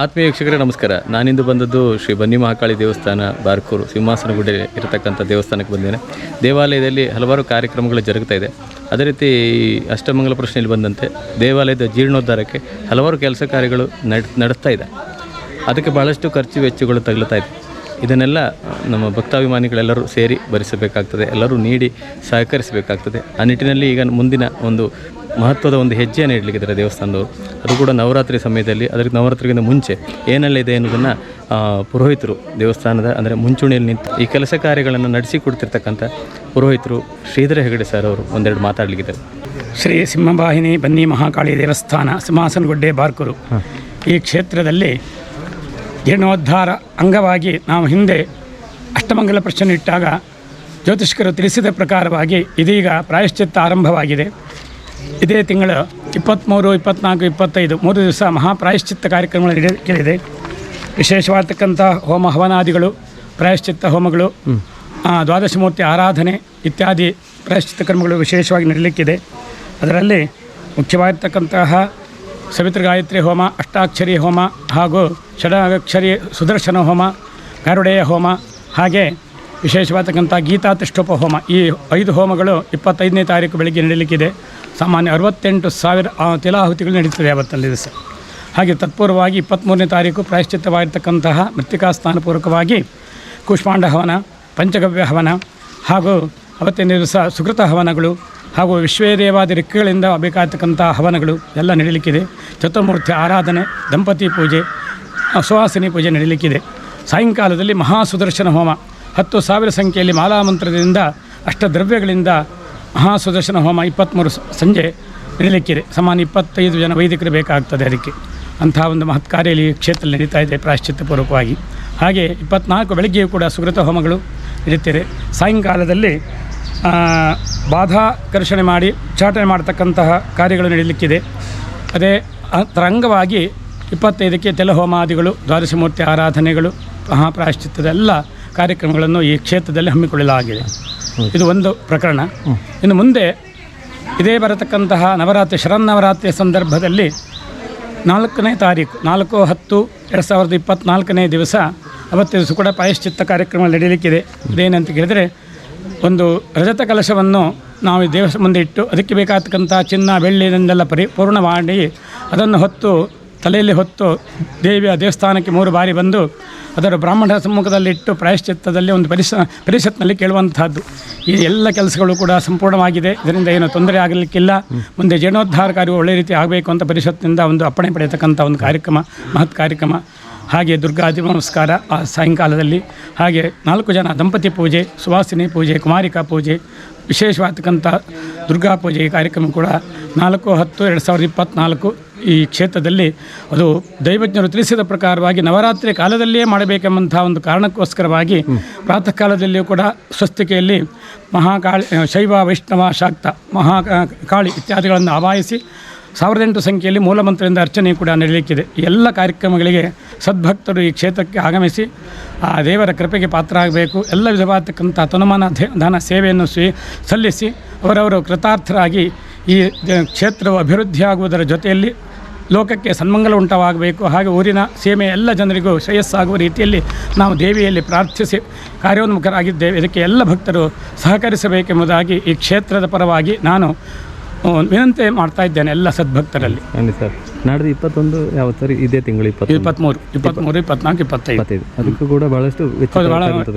ಆತ್ಮೀಯ ವೀಕ್ಷಕರೇ, ನಮಸ್ಕಾರ. ನಾನಿಂದು ಬಂದದ್ದು ಶ್ರೀ ಬನ್ನಿ ಮಹಾಕಾಳಿ ದೇವಸ್ಥಾನ, ಬಾರ್ಕೂರು, ಸಿಂಹಾಸನಗುಡ್ಡೆ ಇರತಕ್ಕಂಥ ದೇವಸ್ಥಾನಕ್ಕೆ ಬಂದಿದ್ದೇನೆ. ದೇವಾಲಯದಲ್ಲಿ ಹಲವಾರು ಕಾರ್ಯಕ್ರಮಗಳು ಜರುಗ್ತಾ ಇದೆ. ಅದೇ ರೀತಿ ಈ ಅಷ್ಟಮಂಗಲ ಪ್ರಶ್ನೆಯಲ್ಲಿ ಬಂದಂತೆ ದೇವಾಲಯದ ಜೀರ್ಣೋದ್ಧಾರಕ್ಕೆ ಹಲವಾರು ಕೆಲಸ ಕಾರ್ಯಗಳು ನಡ್ ಇದೆ. ಅದಕ್ಕೆ ಭಾಳಷ್ಟು ಖರ್ಚು ವೆಚ್ಚಗಳು ತಗಲುತ್ತಾ ಇದೆ. ಇದನ್ನೆಲ್ಲ ನಮ್ಮ ಭಕ್ತಾಭಿಮಾನಿಗಳೆಲ್ಲರೂ ಸೇರಿ ಭರಿಸಬೇಕಾಗ್ತದೆ. ಎಲ್ಲರೂ ನೀಡಿ ಸಹಕರಿಸಬೇಕಾಗ್ತದೆ. ಆ ನಿಟ್ಟಿನಲ್ಲಿ ಈಗ ಮುಂದಿನ ಒಂದು ಮಹತ್ವದ ಒಂದು ಹೆಜ್ಜೆಯನ್ನು ಇಡಲಿಕ್ಕಿದ್ದಾರೆ ದೇವಸ್ಥಾನದವರು. ಅದು ಕೂಡ ನವರಾತ್ರಿ ಸಮಯದಲ್ಲಿ ಅದಕ್ಕೆ ನವರಾತ್ರಿಗಿಂತ ಮುಂಚೆ ಏನೆಲ್ಲ ಇದೆ ಅನ್ನೋದನ್ನು ಪುರೋಹಿತರು ದೇವಸ್ಥಾನದ ಅಂದರೆ ಮುಂಚೂಣಿಯಲ್ಲಿ ನಿಂತು ಈ ಕೆಲಸ ಕಾರ್ಯಗಳನ್ನು ನಡೆಸಿ ಕೊಡ್ತಿರ್ತಕ್ಕಂಥ ಪುರೋಹಿತರು ಶ್ರೀಧರ ಹೆಗಡೆ ಸರ್ ಅವರು ಒಂದೆರಡು ಮಾತಾಡಲಿಕ್ಕಿದ್ದಾರೆ. ಶ್ರೀ ಸಿಂಹವಾಹಿನಿ ಬನ್ನಿ ಮಹಾಕಾಳಿ ದೇವಸ್ಥಾನ ಸಿಂಹಾಸನಗುಡ್ಡೆ ಬಾರ್ಕೂರು. ಈ ಕ್ಷೇತ್ರದಲ್ಲಿ ಜೀರ್ಣೋದ್ಧಾರ ಅಂಗವಾಗಿ ನಾವು ಹಿಂದೆ ಅಷ್ಟಮಂಗಲ ಪ್ರಶ್ನೆ ಇಟ್ಟಾಗ ಜ್ಯೋತಿಷ್ಕರು ತಿಳಿಸಿದ ಪ್ರಕಾರವಾಗಿ ಇದೀಗ ಪ್ರಾಯಶ್ಚಿತ್ತ ಆರಂಭವಾಗಿದೆ. ಇದೇ ತಿಂಗಳು ಇಪ್ಪತ್ತ್ಮೂರು ಇಪ್ಪತ್ತ್ನಾಲ್ಕು ಇಪ್ಪತ್ತೈದು, ಮೂರು ದಿವಸ ಮಹಾಪ್ರಾಯಶ್ಚಿತ್ತ ಕಾರ್ಯಕ್ರಮಗಳು ನಡೆಯಲಿದೆ ವಿಶೇಷವಾಗಿರ್ತಕ್ಕಂಥ ಹೋಮ ಹವನಾದಿಗಳು, ಪ್ರಾಯಶ್ಚಿತ್ತ ಹೋಮಗಳು ದ್ವಾದಶಮೂರ್ತಿ ಆರಾಧನೆ ಇತ್ಯಾದಿ ಪ್ರಾಯಶ್ಚಿತ್ತ ಕ್ರಮಗಳು ವಿಶೇಷವಾಗಿ ನಡೀಲಿಕ್ಕಿದೆ. ಅದರಲ್ಲಿ ಮುಖ್ಯವಾಗಿರ್ತಕ್ಕಂತಹ ಸವಿತ್ರ ಗಾಯತ್ರಿ ಹೋಮ, ಅಷ್ಟಾಕ್ಷರಿ ಹೋಮ ಹಾಗೂ ಷಡಾಕ್ಷರಿ ಸುದರ್ಶನ ಹೋಮ, ಗರುಡೆಯ ಹೋಮ ಹಾಗೆ ವಿಶೇಷವಾದಕ್ಕಂಥ ಗೀತಾ ತಿಷ್ಟೋಪ ಹೋಮ ಈ ಐದು ಹೋಮಗಳು ಇಪ್ಪತ್ತೈದನೇ ತಾರೀಕು ಬೆಳಗ್ಗೆ ನಡೀಲಿಕ್ಕಿದೆ. ಸಾಮಾನ್ಯ ಅರವತ್ತೆಂಟು ಸಾವಿರ ತಿಲಾಹುತಿಗಳು ನಡೀತದೆ ಅವತ್ತಲ್ಲಿ ದಿವಸ. ಹಾಗೆ ತತ್ಪೂರ್ವವಾಗಿ ಇಪ್ಪತ್ತ್ಮೂರನೇ ತಾರೀಕು ಪ್ರಾಯಶ್ಚಿತ್ತವಾಗಿರ್ತಕ್ಕಂತಹ ಮೃತ್ತಿಕಾ ಸ್ಥಾನಪೂರ್ವಕವಾಗಿ ಕೂಷ್ಮಾಂಡ ಹವನ, ಪಂಚಗವ್ಯ ಹವನ ಹಾಗೂ ಅವತ್ತಿನ ದಿವಸ ಸುಕೃತ ಹವನಗಳು ಹಾಗೂ ವಿಶ್ವೇದೇವಾದಿ ರಿಕ್ಕಗಳಿಂದ ಬೇಕಾಗ್ತಕ್ಕಂಥ ಹವನಗಳು ಎಲ್ಲ ನಡೀಲಿಕ್ಕಿದೆ. ಚತುರ್ಮೂರ್ತಿ ಆರಾಧನೆ, ದಂಪತಿ ಪೂಜೆ ಸುವಾಸಿನಿ ಪೂಜೆ ನಡೀಲಿಕ್ಕಿದೆ. ಸಾಯಂಕಾಲದಲ್ಲಿ ಮಹಾಸುದರ್ಶನ ಹೋಮ, ಹತ್ತು ಸಾವಿರ ಸಂಖ್ಯೆಯಲ್ಲಿ ಮಾಲಾಮಂತ್ರದಿಂದ ಅಷ್ಟದ್ರವ್ಯಗಳಿಂದ ಮಹಾಸುದರ್ಶನ ಹೋಮ ಇಪ್ಪತ್ತ್ಮೂರು ಸಂಜೆ ನಡೀಲಿಕ್ಕಿದೆ ಸಮಾನ ಇಪ್ಪತ್ತೈದು ಜನ ವೈದಿಕರು ಬೇಕಾಗ್ತದೆ ಅದಕ್ಕೆ. ಅಂತಹ ಒಂದು ಮಹತ್ ಕಾರ್ಯ ಇಲ್ಲಿ ಕ್ಷೇತ್ರದಲ್ಲಿ ನಡೀತಾ ಇದೆ ಪ್ರಾಶ್ಚಿತ್ಯಪೂರ್ವಕವಾಗಿ ಹಾಗೆ ಇಪ್ಪತ್ನಾಲ್ಕು ಬೆಳಗ್ಗೆಯೂ ಕೂಡ ಸುಗೃತ ಹೋಮಗಳು ನಡೀತಿದೆ. ಸಾಯಂಕಾಲದಲ್ಲಿ ಬಾಧಾಕರ್ಷಣೆ ಬಾಧಾ ಮಾಡಿ ಉಚ್ಚಾಟನೆ ಮಾಡತಕ್ಕಂತಹ ಕಾರ್ಯಗಳು ನಡೀಲಿಕ್ಕಿದೆ. ಅದೇ ಅದರ ಅಂಗವಾಗಿ ಇಪ್ಪತ್ತೈದಕ್ಕೆ ತೆಲಹೋಮಾದಿಗಳು, ದ್ವಾದಶಮೂರ್ತಿ ಆರಾಧನೆಗಳು ಮಹಾಪ್ರಾಶ್ಚಿತ್ಯದ ಎಲ್ಲ ಕಾರ್ಯಕ್ರಮಗಳನ್ನು ಈ ಕ್ಷೇತ್ರದಲ್ಲಿ ಹಮ್ಮಿಕೊಳ್ಳಲಾಗಿದೆ. ಇದು ಒಂದು ಪ್ರಕರಣ. ಇನ್ನು ಮುಂದೆ ಇದೇ ಬರತಕ್ಕಂತಹ ನವರಾತ್ರಿ ಶರನ್ನವರಾತ್ರಿಯ ಸಂದರ್ಭದಲ್ಲಿ ನಾಲ್ಕನೇ ತಾರೀಕು, ನಾಲ್ಕು, ಹತ್ತು, ಎರಡು ಸಾವಿರದ ಇಪ್ಪತ್ತ್ನಾಲ್ಕನೇ ದಿವಸ ಅವತ್ತಿನ ಕೂಡ ಪ್ರಾಯಶ್ಚಿತ್ತ ಕಾರ್ಯಕ್ರಮ ನಡೆಯಲಿಕ್ಕಿದೆ. ಅದೇನಂತ ಕೇಳಿದರೆ ಒಂದು ರಜತ ಕಲಶವನ್ನು ನಾವು ದೇವಸ್ಥಾನ ಮುಂದೆ ಇಟ್ಟು, ಅದಕ್ಕೆ ಬೇಕಾದಕ್ಕಂಥ ಚಿನ್ನ ಬೆಳ್ಳಿಯಿಂದೆಲ್ಲ ಪರಿಪೂರ್ಣ ಮಾಡಿ ಅದನ್ನು ಹೊತ್ತು ತಲೆಯಲ್ಲಿ ಹೊತ್ತು ದೇವಿಯ ದೇವಸ್ಥಾನಕ್ಕೆ ಮೂರು ಬಾರಿ ಬಂದು ಅದರ ಬ್ರಾಹ್ಮಣರ ಸಮ್ಮುಖದಲ್ಲಿಟ್ಟು ಪ್ರಾಯಶ್ಚಿತ್ತದಲ್ಲಿ ಒಂದು ಪರಿಸ, ಪರಿಷತ್ನಲ್ಲಿ ಕೇಳುವಂತಹದ್ದು. ಈ ಎಲ್ಲ ಕೆಲಸಗಳು ಕೂಡ ಸಂಪೂರ್ಣವಾಗಿದೆ. ಇದರಿಂದ ಏನು ತೊಂದರೆ ಆಗಲಿಕ್ಕಿಲ್ಲ. ಮುಂದೆ ಜೀರ್ಣೋದ್ಧಾರ ಕಾರ್ಯ ಒಳ್ಳೆ ರೀತಿ ಆಗಬೇಕು ಅಂತ ಪರಿಷತ್ನಿಂದ ಒಂದು ಅಪ್ಪಣೆ ಪಡೆಯತಕ್ಕಂಥ ಒಂದು ಕಾರ್ಯಕ್ರಮ, ಮಹತ್ ಕಾರ್ಯಕ್ರಮ. ಹಾಗೆ ದುರ್ಗಾದಿ ನಮಸ್ಕಾರ ಆ ಸಾಯಂಕಾಲದಲ್ಲಿ. ಹಾಗೆ ನಾಲ್ಕು ಜನ ದಂಪತಿ ಪೂಜೆ, ಸುವಾಸಿನಿ ಪೂಜೆ, ಕುಮಾರಿಕಾ ಪೂಜೆ ವಿಶೇಷವಾದಕ್ಕಂಥ ದುರ್ಗಾ ಪೂಜೆ ಕಾರ್ಯಕ್ರಮ ಕೂಡ ನಾಲ್ಕು, ಹತ್ತು, ಎರಡು ಸಾವಿರದ ಇಪ್ಪತ್ತ್ನಾಲ್ಕು ಈ ಕ್ಷೇತ್ರದಲ್ಲಿ ಅದು ದೈವಜ್ಞರು ತಿಳಿಸಿದ ಪ್ರಕಾರವಾಗಿ ನವರಾತ್ರಿ ಕಾಲದಲ್ಲಿಯೇ ಮಾಡಬೇಕೆಂಬಂಥ ಒಂದು ಕಾರಣಕ್ಕೋಸ್ಕರವಾಗಿ ಪ್ರಾತಃ ಕಾಲದಲ್ಲಿಯೂ ಕೂಡ ಸ್ವಸ್ತಿಕೆಯಲ್ಲಿ ಮಹಾಕಾಳಿ ಶೈವ, ವೈಷ್ಣವ, ಶಾಕ್ತ, ಮಹಾ ಕಾಳಿ ಇತ್ಯಾದಿಗಳನ್ನು ಆವಾಹಿಸಿ ಸಾವಿರದ ಎಂಟು ಸಂಖ್ಯೆಯಲ್ಲಿ ಮೂಲಮಂತ್ರದಿಂದ ಅರ್ಚನೆ ಕೂಡ ನಡೆಯಲಿಕ್ಕಿದೆ ಎಲ್ಲ ಕಾರ್ಯಕ್ರಮಗಳಿಗೆ ಸದ್ಭಕ್ತರು ಈ ಕ್ಷೇತ್ರಕ್ಕೆ ಆಗಮಿಸಿ ಆ ದೇವರ ಕೃಪೆಗೆ ಪಾತ್ರ ಆಗಬೇಕು ಎಲ್ಲ ವಿಧವಾದಕ್ಕಂಥ ತನುಮಾನ ದಾನ ಸೇವೆಯನ್ನು ಸ್ವೀ, ಸಲ್ಲಿಸಿ ಅವರವರು ಕೃತಾರ್ಥರಾಗಿ ಈ ಕ್ಷೇತ್ರವು ಅಭಿವೃದ್ಧಿಯಾಗುವುದರ ಜೊತೆಯಲ್ಲಿ ಲೋಕಕ್ಕೆ ಸನ್ಮಂಗಲ ಉಂಟವಾಗಬೇಕು. ಹಾಗೆ ಊರಿನ ಸೀಮೆ ಎಲ್ಲ ಜನರಿಗೂ ಶ್ರೇಯಸ್ಸಾಗುವ ರೀತಿಯಲ್ಲಿ ನಾವು ದೇವಿಯಲ್ಲಿ ಪ್ರಾರ್ಥಿಸಿ ಕಾರ್ಯೋನ್ಮುಖರಾಗಿದ್ದೇವೆ. ಇದಕ್ಕೆ ಎಲ್ಲ ಭಕ್ತರು ಸಹಕರಿಸಬೇಕೆಂಬುದಾಗಿ ಈ ಕ್ಷೇತ್ರದ ಪರವಾಗಿ ನಾನು ವಿನಂತಿ ಮಾಡ್ತಾ ಇದ್ದೇನೆ ಎಲ್ಲ ಸದ್ಭಕ್ತರಲ್ಲಿ. ಸರ್. ನಾಡ್ದು ಇಪ್ಪತ್ತೊಂದು ಯಾವ ಸರಿ? ಇದೇ ತಿಂಗಳು ಇಪ್ಪತ್ತು ಇಪ್ಪತ್ತ್ಮೂರು ಇಪ್ಪತ್ಮೂರು ಇಪ್ಪತ್ನಾಲ್ಕು ಇಪ್ಪತ್ತೈದು. ಇಪ್ಪತ್ತೈದು. ಅದಕ್ಕೂ ಕೂಡ ಬಹಳಷ್ಟು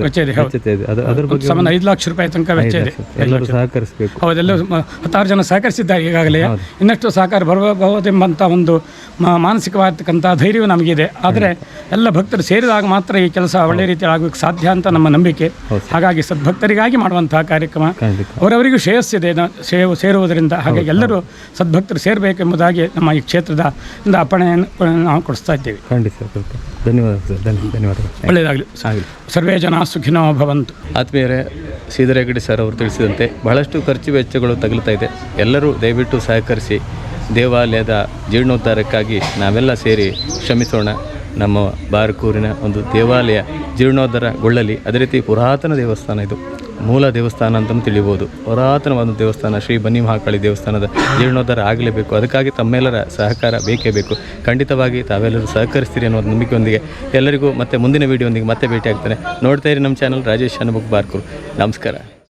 ವೆಚ್ಚ ಇದೆ, ಅದು ಅದ್ರ ಬಗ್ಗೆ ಐದು ಲಕ್ಷ ರೂಪಾಯಿ ತನಕ ವೆಚ್ಚ ಇದೆ. ಎಲ್ಲರೂ ಸಹಕರಿಸಬೇಕು. ಹೌದೆಲ್ಲ ಹತ್ತಾರು ಜನ ಸಹಕರಿಸಿದ್ದಾರೆ ಈಗಾಗಲೇ. ಇನ್ನಷ್ಟು ಸಹಕಾರ ಬರಬಹುದೆಂಬಂಥ ಒಂದು ಮ- ಮಾನಸಿಕವಾಗಿರ್ತಕ್ಕಂಥ ಧೈರ್ಯವು ನಮಗಿದೆ. ಆದರೆ ಎಲ್ಲ ಭಕ್ತರು ಸೇರಿದಾಗ ಮಾತ್ರ ಈ ಕೆಲಸ ಒಳ್ಳೆ ರೀತಿ ಆಗಬೇಕು ಸಾಧ್ಯ ಅಂತ ನಮ್ಮ ನಂಬಿಕೆ. ಹಾಗಾಗಿ ಸದ್ಭಕ್ತರಿಗಾಗಿ ಮಾಡುವಂತಹ ಕಾರ್ಯಕ್ರಮ. ಅವರವರಿಗೂ ಶ್ರೇಯಸ್ಸಿದೆ. ಸೇರುವುದರಿಂದ. ಹಾಗೆ ಎಲ್ಲರೂ ಸದ್ಭಕ್ತರು ಸೇರಬೇಕೆಂಬುದಾಗಿ ನಮ್ಮ ಈ ಕ್ಷೇತ್ರದ ಇಂದ ಅಪ್ಪಣೆಯನ್ನು ನಾವು ಕೊಡಿಸ್ತಾ ಇದ್ದೇವೆ. ಖಂಡಿತ ಸರ್ ಓಕೆ ಧನ್ಯವಾದ ಸರ್ ಧನ್ಯ ಧನ್ಯವಾದಗಳು. ಒಳ್ಳೆಯದಾಗಲಿ. ಆಗಲಿ ಸರ್ವೇ ಜನ ಸುಖಿನೋ ಭವಂತು. ಆತ್ಮೀಯರೇ ಸೀದರೆಗಡಿ ಸರ್ ಅವರು ತಿಳಿಸಿದಂತೆ ಬಹಳಷ್ಟು ಖರ್ಚು ವೆಚ್ಚಗಳು ತಗುಲ್ತಾ ಇದೆ. ಎಲ್ಲರೂ ದಯವಿಟ್ಟು ಸಹಕರಿಸಿ ದೇವಾಲಯದ ಜೀರ್ಣೋದ್ಧಾರಕ್ಕಾಗಿ ನಾವೆಲ್ಲ ಸೇರಿ ಶ್ರಮಿಸೋಣ. ನಮ್ಮ ಬಾರಕೂರಿನ ಒಂದು ದೇವಾಲಯ ಜೀರ್ಣೋದ್ಧಾರಗೊಳ್ಳಲಿ. ಅದೇ ರೀತಿ ಪುರಾತನ ದೇವಸ್ಥಾನ ಇದು. ಮೂಲ ದೇವಸ್ಥಾನ ಅಂತಲೂ ತಿಳಿಬೋದು. ಪುರಾತನವಾದ ದೇವಸ್ಥಾನ, ಶ್ರೀ ಬನ್ನಿ ಮಹಾಕಾಳಿ ದೇವಸ್ಥಾನದ ಜೀರ್ಣೋದ್ಧಾರ ಆಗಲೇಬೇಕು. ಅದಕ್ಕಾಗಿ ತಮ್ಮೆಲ್ಲರ ಸಹಕಾರ ಬೇಕೇ ಬೇಕು. ಖಂಡಿತವಾಗಿ ತಾವೆಲ್ಲರೂ ಸಹಕರಿಸ್ತೀರಿ ಅನ್ನೋ ನಂಬಿಕೆಯೊಂದಿಗೆ ಎಲ್ಲರಿಗೂ ಮತ್ತೆ ಮುಂದಿನ ವೀಡಿಯೋಂದಿಗೆ ಮತ್ತೆ ಭೇಟಿ ಆಗ್ತಾನೆ ನೋಡ್ತಾ ಇರಿ ನಮ್ಮ ಚಾನಲ್ ರಾಜೇಶ್ ಅನುಭವ್ ಬಾರ್ಕೂರು. ನಮಸ್ಕಾರ.